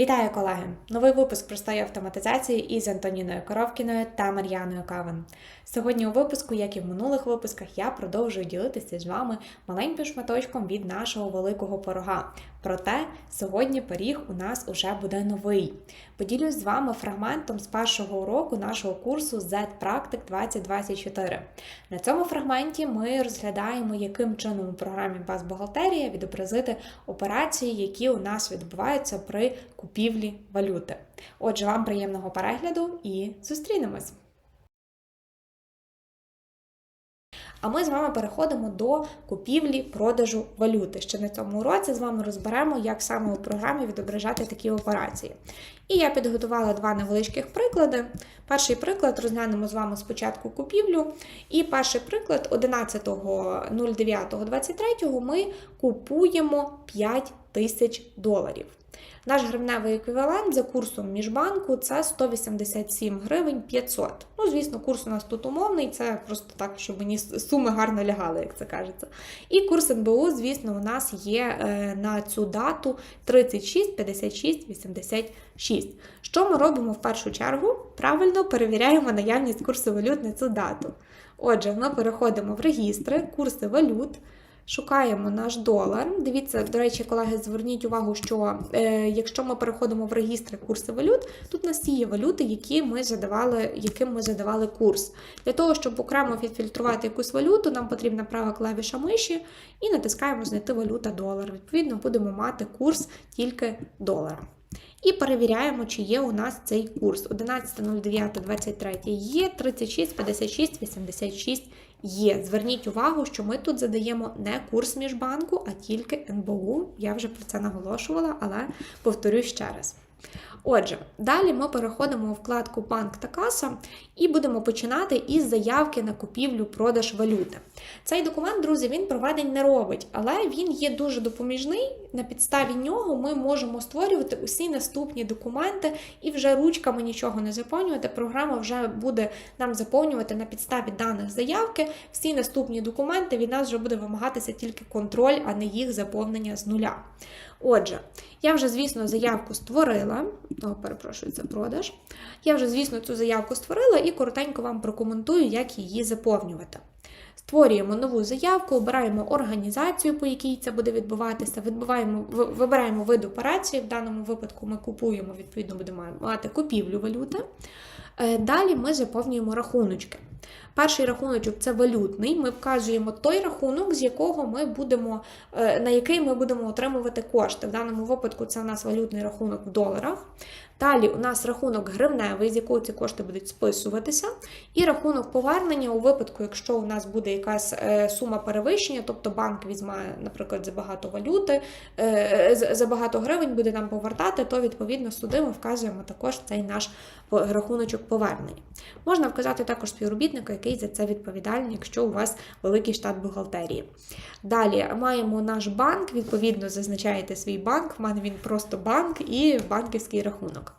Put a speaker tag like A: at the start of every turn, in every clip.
A: Вітаю, колеги! Новий випуск простої автоматизації із Антоніною Коровкіною та Мар'яною Кавен. Сьогодні у випуску, як і в минулих випусках, я продовжую ділитися з вами маленьким шматочком від нашого великого порога. Проте сьогодні пиріг у нас уже буде новий. Поділюсь з вами фрагментом з першого уроку нашого курсу Z-Practic 2024. На цьому фрагменті ми розглядаємо, яким чином у програмі Баз бухгалтерія відобразити операції, які у нас відбуваються при купівлі валюти. Отже, вам приємного перегляду і зустрінемось! А ми з вами переходимо до купівлі продажу валюти. Ще на цьому уроці з вами розберемо, як саме у програмі відображати такі операції. І я підготувала два невеличких приклади. Перший приклад розглянемо з вами спочатку купівлю. І перший приклад 11.09.23 ми купуємо 5 тисяч доларів. Наш гривневий еквівалент за курсом міжбанку це 187 гривень 500. Ну, звісно, курс у нас тут умовний, це просто так, щоб мені суми гарно лягали, як це кажеться. І курс НБУ, звісно, у нас є е, на цю дату 36, 56, 86. Що ми робимо в першу чергу? Правильно перевіряємо наявність курсу валют на цю дату. Отже, ми переходимо в регістри, курси валют. Шукаємо наш долар. Дивіться, до речі, колеги, зверніть увагу, що е, якщо ми переходимо в регістри курси валют, тут у нас є валюти, які ми задавали, яким ми задавали курс. Для того, щоб окремо відфільтрувати якусь валюту, нам потрібна права клавіша миші і натискаємо знайти валюта долар. Відповідно, будемо мати курс тільки долара. І перевіряємо, чи є у нас цей курс. 11.09.23 є, 36, 56, 86 є. Зверніть увагу, що ми тут задаємо не курс міжбанку, а тільки НБУ. Я вже про це наголошувала, але повторюю ще раз. Отже, далі ми переходимо у вкладку Банк та каса і будемо починати із заявки на купівлю-продаж валюти. Цей документ, друзі, він проведень не робить, але він є дуже допоміжний. На підставі нього ми можемо створювати усі наступні документи і вже ручками нічого не заповнювати. Програма вже буде нам заповнювати на підставі даних заявки. Всі наступні документи від нас вже буде вимагатися тільки контроль, а не їх заповнення з нуля. Отже, я вже, звісно, заявку створила. О, перепрошую, це продаж. Я вже, звісно, цю заявку створила і коротенько вам прокоментую, як її заповнювати. Створюємо нову заявку, обираємо організацію, по якій це буде відбуватися, відбуваємо, вибираємо вид операції. В даному випадку ми купуємо, відповідно, будемо мати купівлю валюти. Далі ми заповнюємо рахуночки. Перший рахуночок це валютний. Ми вказуємо той рахунок, з якого ми будемо, на який ми будемо отримувати кошти. В даному випадку це у нас валютний рахунок в доларах. Далі у нас рахунок гривневий, з якого ці кошти будуть списуватися, і рахунок повернення у випадку, якщо у нас буде якась сума перевищення, тобто банк візьме, наприклад, забагато валюти, забагато гривень буде нам повертати, то відповідно сюди ми вказуємо також цей наш рахуночок повернення. Можна вказати також співробітника, який за це відповідальний, якщо у вас великий штат бухгалтерії. Далі маємо наш банк, відповідно, зазначаєте свій банк, в мене він просто банк і банківський рахунок.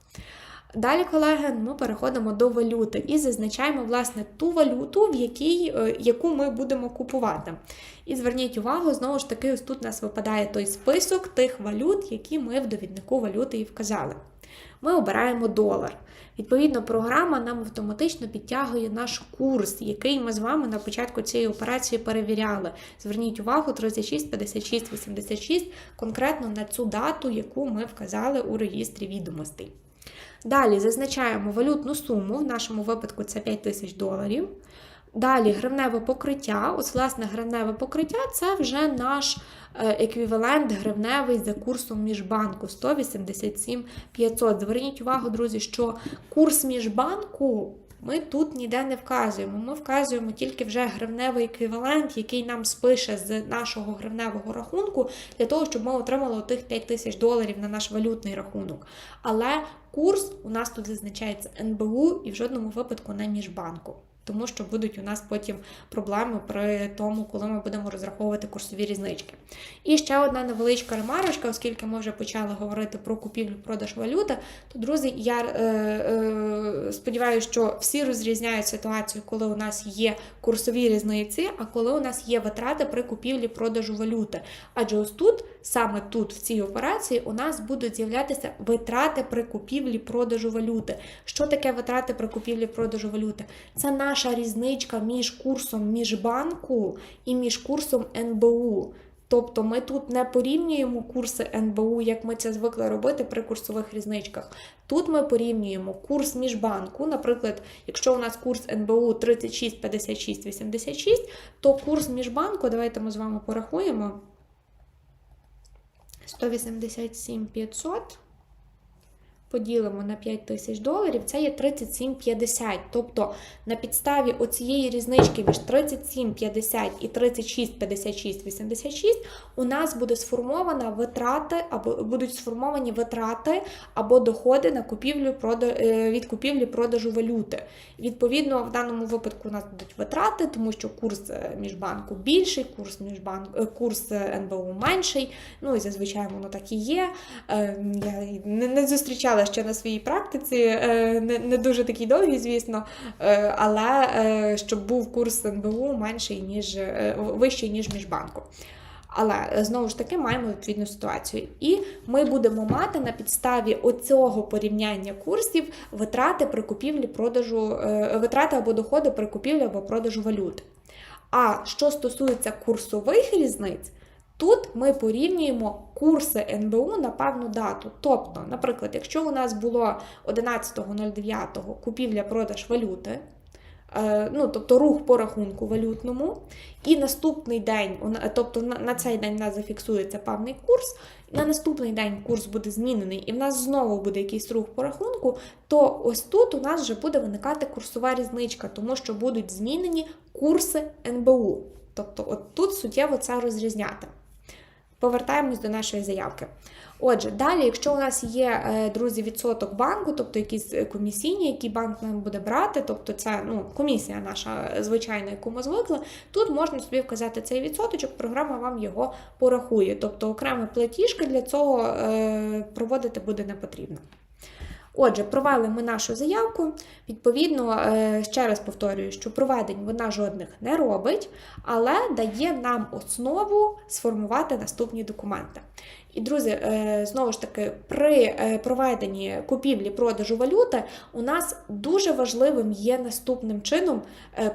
A: Далі, колеги, ми переходимо до валюти і зазначаємо, власне, ту валюту, в якій, яку ми будемо купувати. І зверніть увагу, знову ж таки, ось тут у нас випадає той список тих валют, які ми в довіднику валюти і вказали. Ми обираємо долар. Відповідно, програма нам автоматично підтягує наш курс, який ми з вами на початку цієї операції перевіряли. Зверніть увагу, 36, 56, 86, конкретно на цю дату, яку ми вказали у реєстрі відомостей. Далі зазначаємо валютну суму, в нашому випадку це 5 тисяч доларів. Далі гривневе покриття. Ось, власне, гривневе покриття це вже наш еквівалент гривневий за курсом міжбанку 187 500. Зверніть увагу, друзі, що курс міжбанку ми тут ніде не вказуємо. Ми вказуємо тільки вже гривневий еквівалент, який нам спише з нашого гривневого рахунку, для того, щоб ми отримали тих 5 тисяч доларів на наш валютний рахунок. Але курс у нас тут зазначається НБУ і в жодному випадку не міжбанку. тому що будуть у нас потім проблеми при тому, коли ми будемо розраховувати курсові різнички. І ще одна невеличка ремарочка, оскільки ми вже почали говорити про купівлю-продаж валюти, то, друзі, я е, е, сподіваюся, що всі розрізняють ситуацію, коли у нас є курсові різниці, а коли у нас є витрати при купівлі-продажу валюти. Адже ось тут, саме тут, в цій операції, у нас будуть з'являтися витрати при купівлі-продажу валюти. Що таке витрати при купівлі-продажу валюти? Це наша різничка між курсом міжбанку і між курсом НБУ. Тобто ми тут не порівнюємо курси НБУ, як ми це звикли робити при курсових різничках. Тут ми порівнюємо курс міжбанку. Наприклад, якщо у нас курс НБУ 36, 56, 86, то курс міжбанку, давайте ми з вами порахуємо. 187 500 поділимо на 5 тисяч доларів, це є 37,50. Тобто на підставі оцієї різнички між 37,50 і 36,56,86 у нас буде сформована витрати, або будуть сформовані витрати або доходи на купівлю від купівлі продажу валюти. Відповідно, в даному випадку у нас будуть витрати, тому що курс е, міжбанку більший, курс міжбанк, е, курс НБУ менший. Ну і зазвичай воно так і є. Ем, я не зустрічала ще на своїй практиці, е, не не дуже такий довгий, звісно, е, але е, щоб був курс НБУ менший, ніж вищий, ніж міжбанку. Але знову ж таки маємо відповідну ситуацію. І ми будемо мати на підставі оцього порівняння курсів витрати при купівлі продажу, витрати або доходи при купівлі або продажу валют. А що стосується курсових різниць, Тут ми порівнюємо курси НБУ на певну дату. Тобто, наприклад, якщо у нас було 11.09 купівля-продаж валюти, е, ну, тобто рух по рахунку валютному, і наступний день, тобто на цей день у нас зафіксується певний курс, на наступний день курс буде змінений, і в нас знову буде якийсь рух по рахунку, то ось тут у нас вже буде виникати курсова різничка, тому що будуть змінені курси НБУ. Тобто, от тут суттєво це розрізняти. Повертаємось до нашої заявки. Отже, далі, якщо у нас є, е, друзі, відсоток банку, тобто якісь комісійні, які банк нам буде брати, тобто це ну, комісія наша звичайна, яку ми звикли, тут можна собі вказати цей відсоточок, програма вам його порахує. Тобто окрема платіжка для цього е, проводити буде не потрібно. Отже, провели ми нашу заявку. Відповідно, е, ще раз повторюю, що проведень вона жодних не робить, але дає нам основу сформувати наступні документи. І, друзі, е, знову ж таки, при е, проведенні купівлі-продажу валюти у нас дуже важливим є наступним чином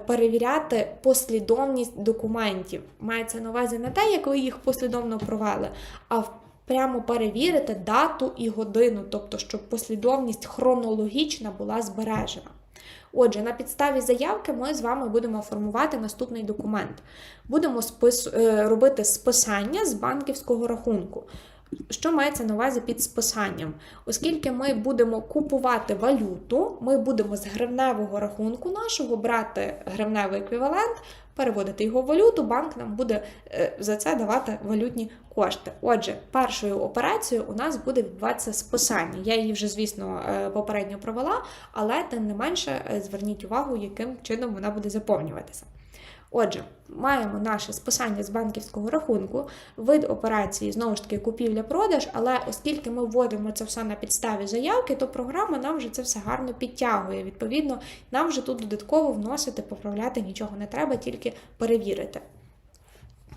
A: перевіряти послідовність документів. Мається на увазі не те, як ви їх послідовно провели, а в прямо перевірити дату і годину, тобто, щоб послідовність хронологічна була збережена. Отже, на підставі заявки ми з вами будемо формувати наступний документ. Будемо спис... Е, робити списання з банківського рахунку. Що мається на увазі під списанням? Оскільки ми будемо купувати валюту, ми будемо з гривневого рахунку нашого брати гривневий еквівалент, переводити його в валюту, банк нам буде е, за це давати валютні кошти. Отже, першою операцією у нас буде відбуватися списання. Я її вже, звісно, е, попередньо провела, але тим не менше е, зверніть увагу, яким чином вона буде заповнюватися. Отже, маємо наше списання з банківського рахунку, вид операції, знову ж таки, купівля-продаж, але оскільки ми вводимо це все на підставі заявки, то програма нам вже це все гарно підтягує. Відповідно, нам вже тут додатково вносити, поправляти нічого не треба, тільки перевірити.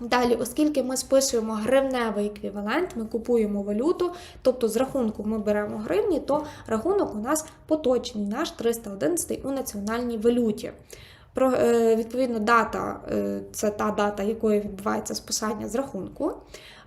A: Далі, оскільки ми списуємо гривневий еквівалент, ми купуємо валюту, тобто з рахунку ми беремо гривні, то рахунок у нас поточний, наш 311 у національній валюті. Про, е, Відповідно, дата е, це та дата, якою відбувається списання з рахунку.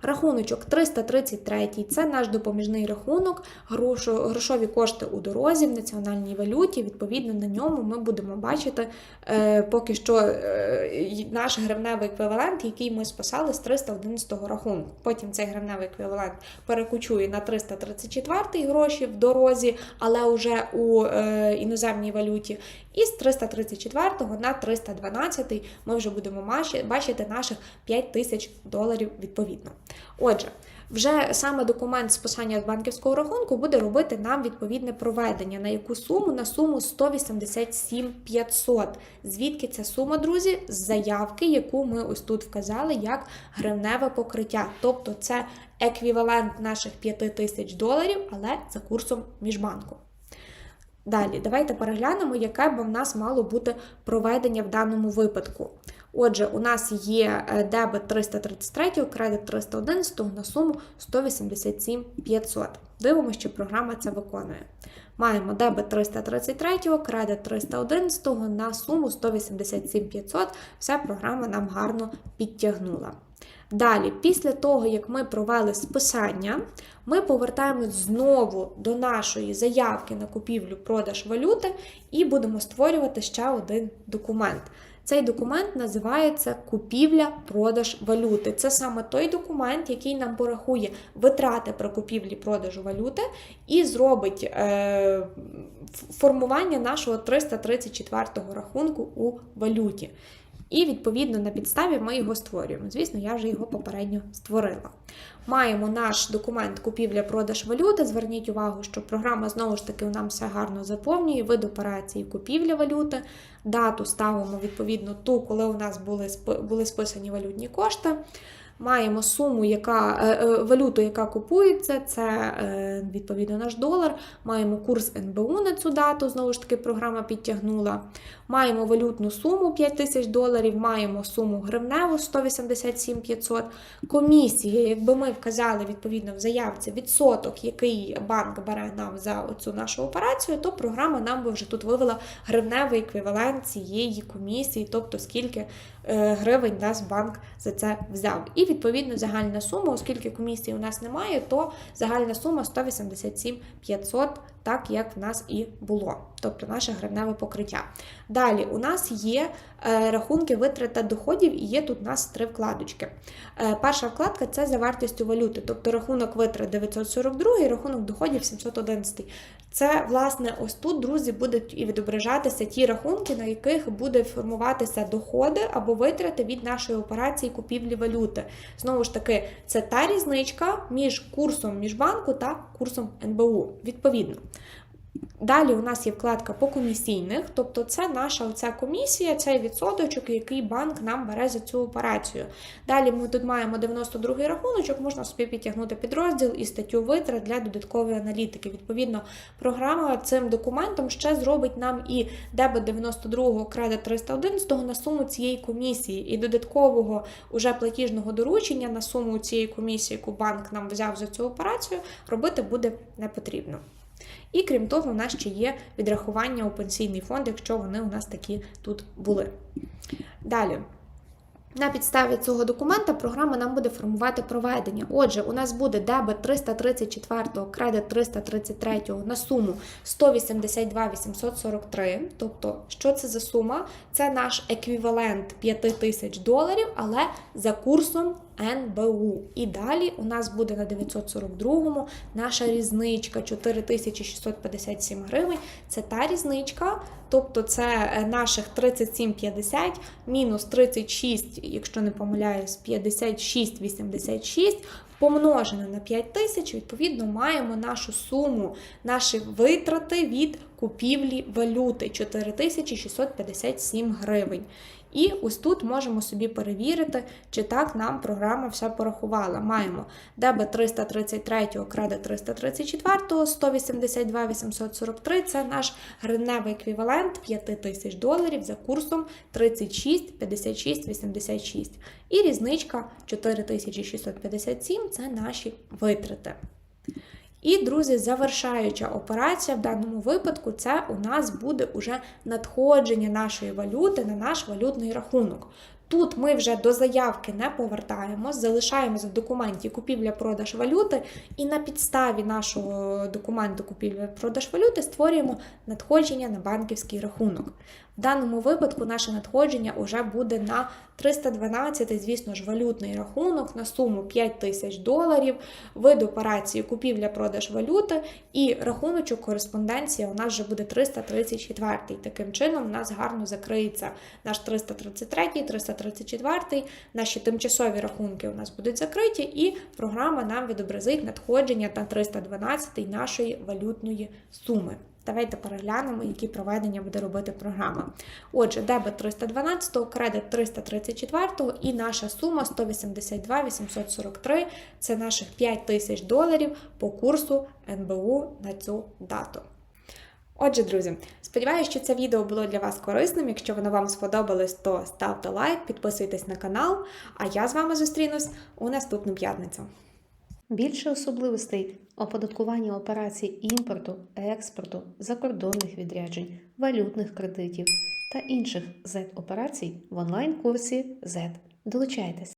A: Рахуночок 333 це наш допоміжний рахунок, грошові кошти у дорозі в національній валюті. Відповідно, на ньому ми будемо бачити е, поки що е, наш гривневий еквівалент, який ми списали з 311 рахунку. Потім цей гривневий еквівалент перекочує на 334 гроші в дорозі, але вже у е, іноземній валюті. І з 334 на 312 ми вже будемо бачити наших 5 тисяч доларів відповідно. Отже, Вже саме документ списання з банківського рахунку буде робити нам відповідне проведення. На яку суму? На суму 187 500. Звідки ця сума, друзі? З заявки, яку ми ось тут вказали, як гривневе покриття. Тобто це еквівалент наших 5 тисяч доларів, але за курсом міжбанку. Далі, давайте переглянемо, яке б в нас мало бути проведення в даному випадку. Отже, у нас є е, дебет 333, кредит 311 на суму 187 500. Дивимося, що програма це виконує. Маємо дебет 333, кредит 311 на суму 187 500. Все програма нам гарно підтягнула. Далі, після того, як ми провели списання, ми повертаємось знову до нашої заявки на купівлю-продаж валюти і будемо створювати ще один документ. Цей документ називається купівля-продаж валюти. Це саме той документ, який нам порахує витрати при купівлі-продажу валюти і зробить е, формування нашого 334 рахунку у валюті. І, відповідно, на підставі ми його створюємо. Звісно, я вже його попередньо створила. Маємо наш документ купівля-продаж валюти. Зверніть увагу, що програма знову ж таки нам все гарно заповнює, вид операції купівля валюти, дату ставимо відповідно ту, коли у нас були, були списані валютні кошти. Маємо суму, яка е, е, валюту, яка купується, це е, відповідно наш долар. Маємо курс НБУ на цю дату, знову ж таки, програма підтягнула. Маємо валютну суму 5 тисяч доларів, маємо суму гривневу 187 500. Комісія, якби ми вказали відповідно в заявці відсоток, який банк бере нам за цю нашу операцію, то програма нам би вже тут вивела гривневий еквівалент цієї комісії, тобто скільки гривень нас банк за це взяв. І відповідно загальна сума, оскільки комісії у нас немає, то загальна сума 187 500, так як в нас і було, тобто наше гривневе покриття. Далі у нас є е, рахунки витрат та доходів, і є тут у нас три вкладочки. Е, перша вкладка це за вартістю валюти, тобто рахунок витрат 942, і рахунок доходів 711. Це, власне, ось тут, друзі, будуть і відображатися ті рахунки, на яких буде формуватися доходи або витрати від нашої операції купівлі валюти. Знову ж таки, це та різничка між курсом міжбанку та курсом НБУ. Відповідно. Далі у нас є вкладка по комісійних, тобто це наша оця комісія, цей відсоточок, який банк нам бере за цю операцію. Далі ми тут маємо 92-й рахуночок, можна собі підтягнути підрозділ і статтю витрат для додаткової аналітики. Відповідно, програма цим документом ще зробить нам і дебет 92-го кредит 311 на суму цієї комісії, і додаткового уже платіжного доручення на суму цієї комісії, яку банк нам взяв за цю операцію, робити буде не потрібно. І крім того, у нас ще є відрахування у пенсійний фонд, якщо вони у нас такі тут були. Далі. На підставі цього документа програма нам буде формувати проведення. Отже, у нас буде дебет 334, кредит 333 на суму 182 843. Тобто, що це за сума? Це наш еквівалент 5 тисяч доларів, але за курсом НБУ. І далі у нас буде на 942-му наша різничка 4657 гривень. Це та різничка, тобто це е, наших 37,50 мінус 36, якщо не помиляюсь, 56,86. Помножене на 5 тисяч, відповідно, маємо нашу суму, наші витрати від купівлі валюти 4657 гривень. І ось тут можемо собі перевірити, чи так нам програма все порахувала. Маємо дебет 333, кредит 334, 182 843 це наш гривневий еквівалент 5 тисяч доларів за курсом 36 56 86. І різничка 4657 це наші витрати. І, друзі, завершаюча операція в даному випадку, це у нас буде уже надходження нашої валюти на наш валютний рахунок. Тут ми вже до заявки не повертаємось, залишаємося в документі купівля-продаж валюти, і на підставі нашого документу купівля-продаж валюти створюємо надходження на банківський рахунок. В даному випадку наше надходження вже буде на 312, звісно ж, валютний рахунок на суму 5 тисяч доларів, вид операції купівля-продаж валюти і рахуночок кореспонденція у нас вже буде 334. Таким чином, у нас гарно закриється наш 333, 334, наші тимчасові рахунки у нас будуть закриті, і програма нам відобразить надходження на 312 нашої валютної суми. Давайте переглянемо, які проведення буде робити програма. Отже, дебет 312, кредит 334 і наша сума 182 843 це наших 5 тисяч доларів по курсу НБУ на цю дату. Отже, друзі, сподіваюся, що це відео було для вас корисним. Якщо воно вам сподобалось, то ставте лайк, підписуйтесь на канал, а я з вами зустрінусь у наступну п'ятницю.
B: Більше особливостей оподаткування операцій імпорту, експорту, закордонних відряджень, валютних кредитів та інших Z-операцій в онлайн-курсі Z. Долучайтесь!